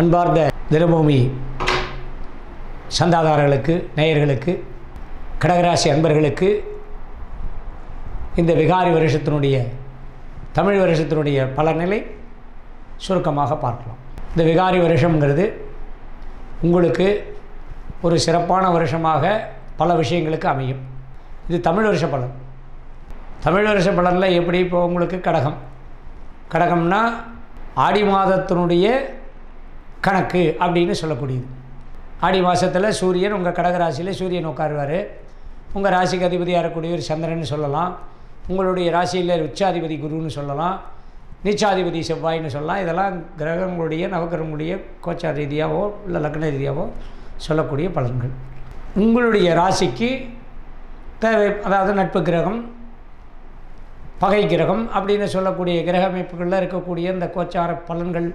அன்பார்ந்த தினபூமி சந்தாதாரர்களுக்கு நேயர்களுக்கு கடகராசி அன்பர்களுக்கு இந்த விகாரி வருஷத்தினுடைய தமிழ் வருஷத்தினுடைய பலனிலை சுருக்கமாக பார்க்கலாம். இந்த விகாரி வருஷம்ங்கிறது உங்களுக்கு ஒரு சிறப்பான வருஷமாக பல விஷயங்களுக்கு அமையும். இது தமிழ் வருஷ பலன். தமிழ் வருஷ பலனில் எப்படி இப்போ உங்களுக்கு கடகம்? கடகம்னா ஆடி மாதத்தினுடைய கணக்கு அப்படின்னு சொல்லக்கூடியது. ஆடி மாதத்தில் சூரியன் உங்கள் கடகராசியில் சூரியன் உட்காருவார். உங்கள் ராசிக்கு அதிபதியாக இருக்கக்கூடியவர் சந்திரன் சொல்லலாம். உங்களுடைய ராசியில் உச்சாதிபதி குருன்னு சொல்லலாம். நீச்சாதிபதி செவ்வாய்னு சொல்லலாம். இதெல்லாம் கிரகங்களுடைய நவகிரகங்களுடைய கோச்சார ரீதியாகவோ இல்லை லக்ன ரீதியாகவோ சொல்லக்கூடிய பலன்கள். உங்களுடைய ராசிக்கு தேவை அதாவது நட்பு கிரகம் பகை கிரகம் அப்படின்னு சொல்லக்கூடிய கிரக அமைப்புகளில் இருக்கக்கூடிய இந்த கோச்சார பலன்கள்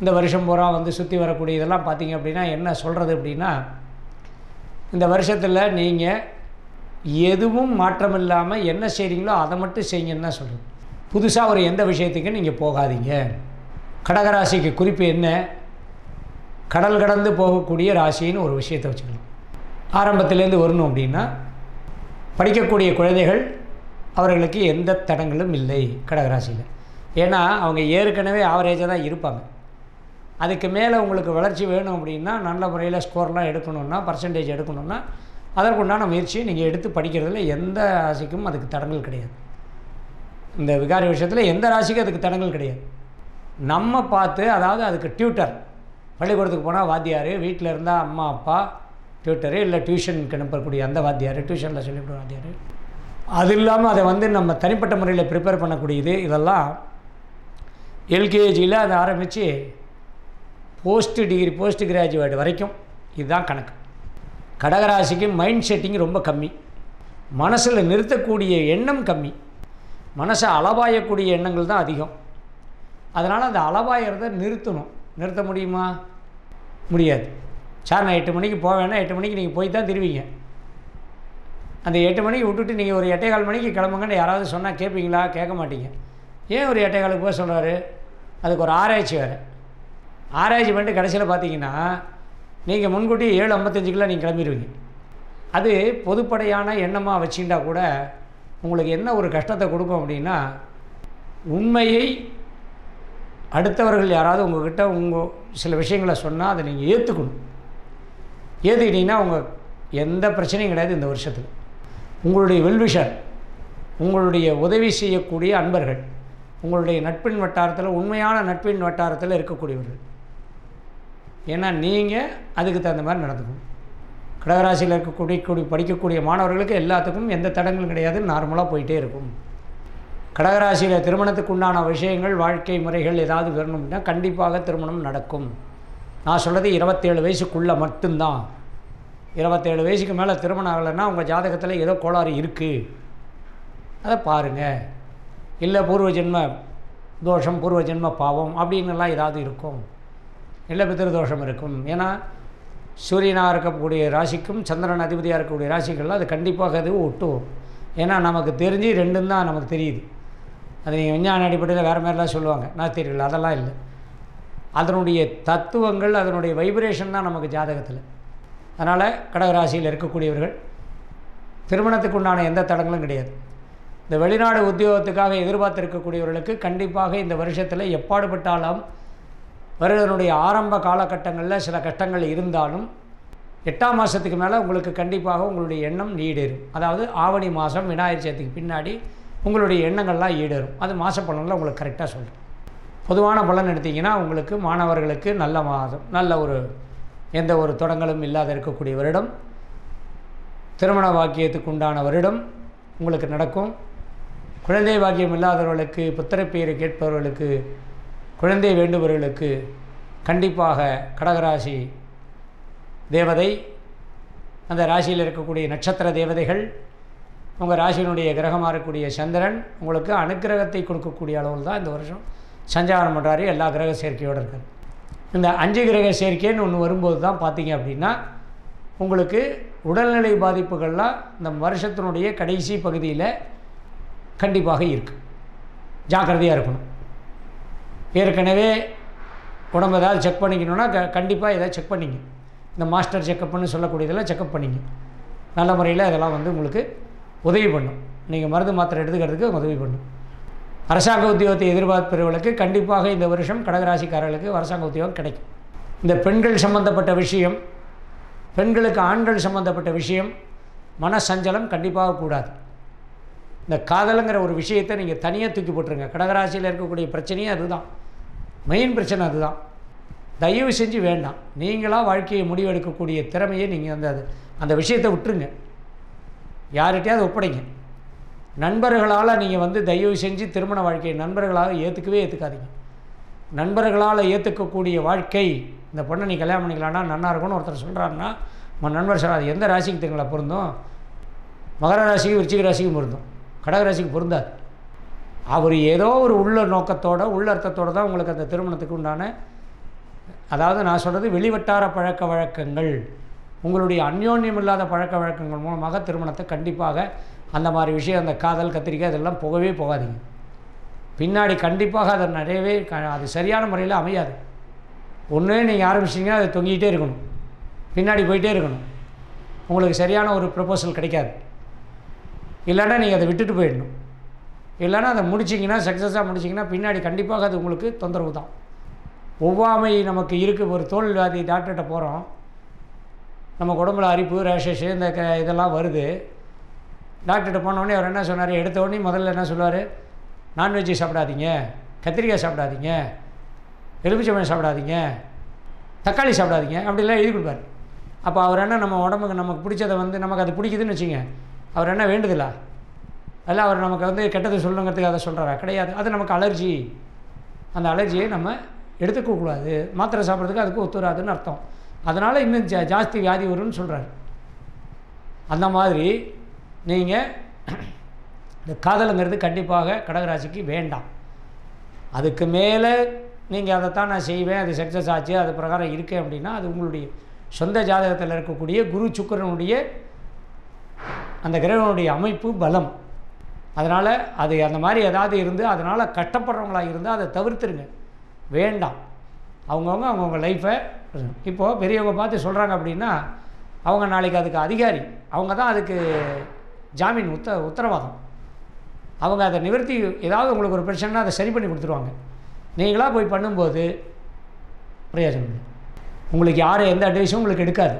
இந்த வருஷம் பூரா வந்து சுற்றி வரக்கூடிய இதெல்லாம் பார்த்தீங்க அப்படின்னா என்ன சொல்கிறது அப்படின்னா இந்த வருஷத்தில் நீங்கள் எதுவும் மாற்றம் இல்லாமல் என்ன செய்கிறீங்களோ அதை மட்டும் செய்யுங்கன்னு தான் சொல்கிறது புதுசாக ஒரு எந்த விஷயத்துக்கும் நீங்கள் போகாதீங்க. கடகராசிக்கு குறிப்பு என்ன? கடல் கடந்து போகக்கூடிய ராசின்னு ஒரு விஷயத்தை வச்சுக்கலாம். ஆரம்பத்துலேருந்து வரணும் அப்படின்னா படிக்கக்கூடிய குழந்தைகள் அவர்களுக்கு எந்த தடங்களும் இல்லை கடகராசியில். ஏன்னா அவங்க ஏற்கனவே ஆவரேஜாக தான் இருப்பாங்க. அதுக்கு மேலே உங்களுக்கு வளர்ச்சி வேணும் அப்படின்னா நல்ல முறையில் ஸ்கோர்லாம் எடுக்கணுன்னா பர்சன்டேஜ் எடுக்கணுன்னா அதற்குண்டான முயற்சியை நீங்கள் எடுத்து படிக்கிறதுல எந்த ராசிக்கும் அதுக்கு தடங்கள் கிடையாது. இந்த விகாரி விஷயத்தில் எந்த ராசிக்கும் அதுக்கு தடங்கள் கிடையாது. நம்ம பார்த்து அதாவது அதுக்கு டியூட்டர் பள்ளிக்கூடத்துக்கு போனால் வாத்தியார் வீட்டில் இருந்தால் அம்மா அப்பா டியூட்டரு இல்லை டியூஷனுக்கு அனுப்பக்கூடிய அந்த வாத்தியார் டியூஷனில் சொல்லிவிடுற வாத்தியார். அது இல்லாமல் அதை வந்து நம்ம தனிப்பட்ட முறையில் ப்ரிப்பேர் பண்ணக்கூடியது இதெல்லாம் எல்கேஜியில் அதை ஆரம்பித்து போஸ்ட் டிகிரி போஸ்ட் கிராஜுவேட் வரைக்கும் இதுதான் கணக்கு. கடகராசிக்கு மைண்ட் செட்டிங் ரொம்ப கம்மி. மனசில் நிறுத்தக்கூடிய எண்ணம் கம்மி. மனசை அளவாயக்கூடிய எண்ணங்கள் தான் அதிகம். அதனால் அந்த அளவாயிறத நிறுத்தணும். நிறுத்த முடியுமா? முடியாது. சார் நான் எட்டு மணிக்கு போவேன்னா எட்டு மணிக்கு நீங்கள் போய் தான் திருவீங்க. அந்த எட்டு மணிக்கு விட்டுட்டு நீங்கள் ஒரு எட்டே கால் மணிக்கு கிளம்புங்கன்னு யாராவது சொன்னால் கேட்பீங்களா கேட்க மாட்டீங்க. ஏன் ஒரு எட்டே காலுக்கு போக சொல்கிறாரு அதுக்கு ஒரு ஆராய்ச்சி வேறு. ஆராய்ச்சி பண்ணிட்டு கடைசியில் பார்த்தீங்கன்னா நீங்கள் முன்கூட்டி ஏழு ஐம்பத்தஞ்சுக்கெலாம் நீங்கள் கிளம்பிடுவீங்க. அது பொதுப்படையான எண்ணமாக வச்சுட்டா கூட உங்களுக்கு என்ன ஒரு கஷ்டத்தை கொடுக்கும் அப்படின்னா உண்மையை அடுத்தவர்கள் யாராவது உங்கள்கிட்ட உங்கள் சில விஷயங்களை சொன்னால் அதை நீங்கள் ஏற்றுக்கணும் ஏற்றுக்கிட்டிங்கன்னா உங்கள் எந்த பிரச்சனையும் கிடையாது இந்த வருஷத்தில். உங்களுடைய வெல்விஷர் உங்களுடைய உதவி செய்யக்கூடிய அன்பர்கள் உங்களுடைய நட்பின் வட்டாரத்தில் உண்மையான நட்பின் வட்டாரத்தில் இருக்கக்கூடியவர்கள். ஏன்னா நீங்கள் அதுக்கு தகுந்த மாதிரி நடந்துக்கணும். கடகராசியில் இருக்கக்கூடிய கூடிய படிக்கக்கூடிய மாணவர்களுக்கு எல்லாத்துக்கும் எந்த தடங்களும் கிடையாது நார்மலாக போயிட்டே இருக்கும். கடகராசியில் திருமணத்துக்கு உண்டான விஷயங்கள் வாழ்க்கை முறைகள் ஏதாவது வேணும்னா கண்டிப்பாக திருமணம் நடக்கும். நான் சொல்கிறது இருபத்தேழு வயசுக்குள்ளே மட்டும்தான். இருபத்தேழு வயசுக்கு மேலே திருமணம் ஆகலைன்னா உங்கள் ஜாதகத்தில் ஏதோ கோளாறு இருக்குது அதை பாருங்கள் இல்லை பூர்வ ஜென்ம தோஷம் பூர்வ ஜென்ம பாவம் அப்படின்னுலாம் ஏதாவது இருக்கும். இல்லை பித்திருதோஷம் இருக்கும். ஏன்னா சூரியனாக இருக்கக்கூடிய ராசிக்கும் சந்திரன் அதிபதியாக இருக்கக்கூடிய ராசிகள்லாம் அது கண்டிப்பாக அது ஒட்டும். ஏன்னா நமக்கு தெரிஞ்சு ரெண்டும் தான் நமக்கு தெரியுது. அது நீங்கள் விஞ்ஞான அடிப்படையில் வேறு மாதிரிலாம் சொல்லுவாங்க. நான் தெரியல அதெல்லாம் இல்லை. அதனுடைய தத்துவங்கள் அதனுடைய வைப்ரேஷன் தான் நமக்கு ஜாதகத்தில். அதனால் கடகராசியில் இருக்கக்கூடியவர்கள் திருமணத்துக்கு உண்டான எந்த தடங்களும் கிடையாது. இந்த வெளிநாடு உத்தியோகத்துக்காக எதிர்பார்த்திருக்கக்கூடியவர்களுக்கு கண்டிப்பாக இந்த வருஷத்தில் எப்பாடுபட்டாலும் வருடனுடைய ஆரம்ப காலகட்டங்களில் சில கஷ்டங்கள் இருந்தாலும் எட்டாம் மாதத்துக்கு மேலே உங்களுக்கு கண்டிப்பாக உங்களுடைய எண்ணம் ஈடேறும் அதாவது ஆவணி மாதம் விநாயகர் சதுர்த்திக்கு பின்னாடி உங்களுடைய எண்ணங்கள்லாம் ஈடேறும். அது மாத பலனில் உங்களுக்கு கரெக்டாக சொல்கிறேன் பொதுவான பலன் எடுத்திங்கன்னா உங்களுக்கு மாணவர்களுக்கு நல்ல மாதம் நல்ல ஒரு எந்த ஒரு தொடங்களும் இல்லாத இருக்கக்கூடிய வருடம். திருமண வாக்கியத்துக்கு உண்டான வருடம் உங்களுக்கு நடக்கும். குழந்தை பாக்கியம் இல்லாதவர்களுக்கு புத்திரப்பேறு கேட்பவர்களுக்கு குழந்தை வேண்டுபவர்களுக்கு கண்டிப்பாக கடகராசி தேவதை அந்த ராசியில் இருக்கக்கூடிய நட்சத்திர தேவதைகள் உங்கள் ராசியினுடைய கிரகமாக இருக்கக்கூடிய சந்திரன் உங்களுக்கு அனுக்கிரகத்தை கொடுக்கக்கூடிய அளவில் தான் இந்த வருஷம் சஞ்சாரம் பண்ணுறாரு எல்லா கிரக சேர்க்கையோடு இருக்கார். இந்த அஞ்சு கிரக சேர்க்கைன்னு ஒன்று வரும்போது தான் பார்த்தீங்க அப்படின்னா உங்களுக்கு உடல்நிலை பாதிப்புகள்லாம் இந்த வருஷத்தினுடைய கடைசி பகுதியில் கண்டிப்பாக இருக்குது ஜாக்கிரதையாக இருக்கணும். ஏற்கனவே உடம்பு ஏதாவது செக் பண்ணிக்கணுன்னா க கண்டிப்பாக எதாவது செக் பண்ணிங்க. இந்த மாஸ்டர் செக்கப்னு சொல்லக்கூடியதெல்லாம் செக்கப் பண்ணிங்க. நல்ல முறையில் இதெல்லாம் வந்து உங்களுக்கு உதவி பண்ணும். நீங்கள் மருந்து மாத்திரை எடுத்துக்கிறதுக்கு உதவி பண்ணும். அரசாங்க உத்தியோகத்தை எதிர்பார்ப்பவர்களுக்கு கண்டிப்பாக இந்த வருஷம் கடகராசிக்காரர்களுக்கு அரசாங்க உத்தியோகம் கிடைக்கும். இந்த பெண்கள் சம்பந்தப்பட்ட விஷயம் பெண்களுக்கு ஆண்கள் சம்பந்தப்பட்ட விஷயம் மன சஞ்சலம் கண்டிப்பாக கூடாது. இந்த காதலுங்கிற ஒரு விஷயத்தை நீங்கள் தனியாக தூக்கி போட்டுருங்க. கடகராசியில் இருக்கக்கூடிய பிரச்சனையே அதுதான். மெயின் பிரச்சனை அதுதான். தயவு செஞ்சு வேண்டாம். நீங்களாக வாழ்க்கையை முடிவெடுக்கக்கூடிய திறமையை நீங்கள் அந்த அது- அந்த விஷயத்தை விட்டுருங்க. யார்கிட்டையாவது ஒப்படைங்க. நண்பர்களால் நீங்கள் வந்து தயவு செஞ்சு திருமண வாழ்க்கையை நண்பர்களாக ஏற்றுக்கவே ஏற்றுக்காதீங்க நண்பர்களால் ஏற்றுக்கக்கூடிய வாழ்க்கை இந்த பொண்ணை நீ கல்யாணம் பண்ணிக்கலாம்னா நன்னா இருக்கும்னு ஒருத்தர் சொல்கிறாருன்னா நம்ம நண்பர் சார் அது எந்த ராசிக்கு தெரியுங்களா பொருந்தும்? மகர ராசிக்கும் விருச்சிக ராசிக்கும் பொருந்தும். கடக ராசிக்கு பொருந்தாது. அவர் ஏதோ ஒரு உள்ள நோக்கத்தோட உள்ளர்த்தத்தோடு தான் உங்களுக்கு அந்த திருமணத்துக்கு உண்டான அதாவது நான் சொல்கிறது வெளிவட்டார பழக்க வழக்கங்கள் உங்களுடைய அந்யோன்யம் இல்லாத பழக்க வழக்கங்கள் மூலமாக திருமணத்தை கண்டிப்பாக அந்த மாதிரி விஷயம் அந்த காதல் கத்திரிக்காய் இதெல்லாம் போகவே போகாதீங்க. பின்னாடி கண்டிப்பாக அதை நிறையவே க- அது சரியான முறையில் அமையாது. ஒன்று நீங்கள் ஆரம்பிச்சிங்கன்னா அது தொங்கிக்கிட்டே இருக்கணும். பின்னாடி போயிட்டே இருக்கணும். உங்களுக்கு சரியான ஒரு ப்ரப்போசல் கிடைக்காது. இல்லைன்னா நீங்கள் அதை விட்டுட்டு போயிடணும். இல்லைன்னா அதை முடிச்சிங்கன்னா சக்ஸஸாக முடிச்சிங்கன்னா பின்னாடி கண்டிப்பாக அது உங்களுக்கு தொந்தரவு தான். ஒவ்வாமை நமக்கு இருக்குது ஒரு தோல் வியாதி டாக்டர்கிட்ட போகிறோம் நம்ம உடம்புல அரிப்பு ரேஷஸ் இந்த க இதெல்லாம் வருது. டாக்டர்கிட்ட போனோடனே அவர் என்ன சொன்னார்? எடுத்தோடனே முதல்ல என்ன சொல்லுவார்? நான்வெஜ்ஜு சாப்பிடாதீங்க. கத்திரிக்காய் சாப்பிடாதீங்க. எலுமிச்சம்பழம் சாப்பிடாதீங்க. தக்காளி சாப்பிடாதீங்க. அப்படிலாம் எழுதி கொடுப்பாரு. அப்போ அவர் என்ன நம்ம உடம்புக்கு நமக்கு பிடிச்சதை வந்து நமக்கு அது பிடிக்குதுன்னு வச்சுங்க அவர் என்ன வேண்டுதலா? அதில் அவர் நமக்கு வந்து கெட்டது சொல்லணுங்கிறதுக்கு அதை சொல்கிறாரா கிடையாது. அது நமக்கு அலர்ஜி. அந்த அலர்ஜியை நம்ம எடுத்துக்கக்கூடாது மாத்திரை சாப்பிட்றதுக்கு அதுக்கு ஒத்துராதுன்னு அர்த்தம். அதனால் இன்னும் ஜா ஜாஸ்தி வியாதி வரும்னு சொல்கிறாரு அந்த மாதிரி நீங்கள் இந்த காதலுங்கிறது கண்டிப்பாக கடகராசிக்கு வேண்டாம். அதுக்கு மேலே நீங்கள் அதைத்தான் நான் செய்வேன் அது சக்ஸஸ் ஆச்சு அது பிரகாரம் இருக்கேன் அப்படின்னா அது உங்களுடைய சொந்த ஜாதகத்தில் இருக்கக்கூடிய குரு சுக்கரனுடைய அந்த கிரகனுடைய அமைப்பு பலம். அதனால் அது அந்த மாதிரி ஏதாவது இருந்து அதனால் கஷ்டப்படுறவங்களா இருந்தால் அதை தவிர்த்துருங்க. வேண்டாம். அவங்கவுங்க அவங்கவுங்க லைஃப்பை இப்போது பெரியவங்க பார்த்து சொல்கிறாங்க அப்படின்னா அவங்க நாளைக்கு அதுக்கு அதிகாரி. அவங்க தான் அதுக்கு ஜாமீன் உத்த உத்தரவாதம். அவங்க அதை நிவர்த்தி ஏதாவது உங்களுக்கு ஒரு பிரச்சனைனா அதை சரி பண்ணி கொடுத்துருவாங்க. நீங்களாக போய் பண்ணும்போது பிரயோஜனம் இல்லை. உங்களுக்கு யார் எந்த அட்வைஸும் உங்களுக்கு எடுக்காது.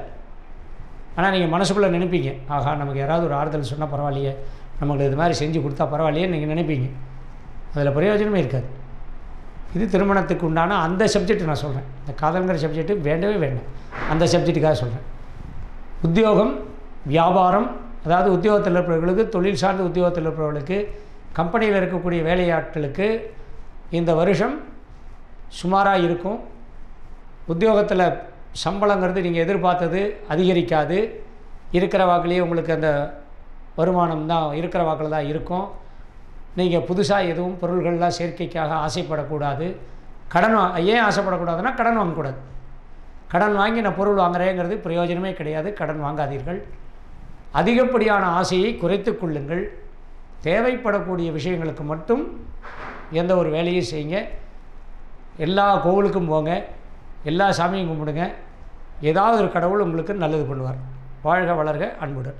ஆனால் நீங்கள் மனசுக்குள்ளே நினைப்பீங்க ஆஹா நமக்கு யாராவது ஒரு ஆறுதல் சொன்னால் பரவாயில்லையே நமக்கு இது மாதிரி செஞ்சு கொடுத்தா பரவாயில்லையே நீங்கள் நினைப்பீங்க. அதில் பிரயோஜனமே இருக்காது. இது திருமணத்துக்கு உண்டான அந்த சப்ஜெக்ட் நான் சொல்கிறேன் இந்த காதல்ங்கிற சப்ஜெக்ட்டு வேண்டவே வேண்டாம். அந்த சப்ஜெக்ட்டுக்காக சொல்கிறேன் உத்தியோகம் வியாபாரம் அதாவது உத்தியோகத்தில் இருப்பவர்களுக்கு தொழில் சார்ந்த உத்தியோகத்தில் இருப்பவர்களுக்கு கம்பெனியில் இருக்கக்கூடிய வேலையாட்களுக்கு இந்த வருஷம் சுமாராக இருக்கும். உத்தியோகத்தில் சம்பளங்கிறது நீங்கள் எதிர்பார்த்தது அதிகரிக்காது. இருக்கிற வாக்குலேயே உங்களுக்கு அந்த வருமானம் தான் இருக்கிற வாக்கில் தான் இருக்கும். நீங்கள் புதுசாக எதுவும் பொருள்கள்லாம் சேர்க்கைக்காக ஆசைப்படக்கூடாது. கடன் வா ஏன் ஆசைப்படக்கூடாதுன்னா கடன் வாங்கக்கூடாது. கடன் வாங்கி நான் பொருள் வாங்குறேங்கிறது பிரயோஜனமே கிடையாது கடன் வாங்காதீர்கள். அதிகப்படியான ஆசையை குறைத்து கொள்ளுங்கள். தேவைப்படக்கூடிய விஷயங்களுக்கு மட்டும் எந்த ஒரு வேலையும் செய்யுங்க. எல்லா கோவிலுக்கும் போங்க எல்லா சாமியும் கும்பிடுங்க. ஏதாவது ஒரு கடவுள் உங்களுக்கு நல்லது பண்ணுவார். வாழ்க வளர்க அன்புடன்.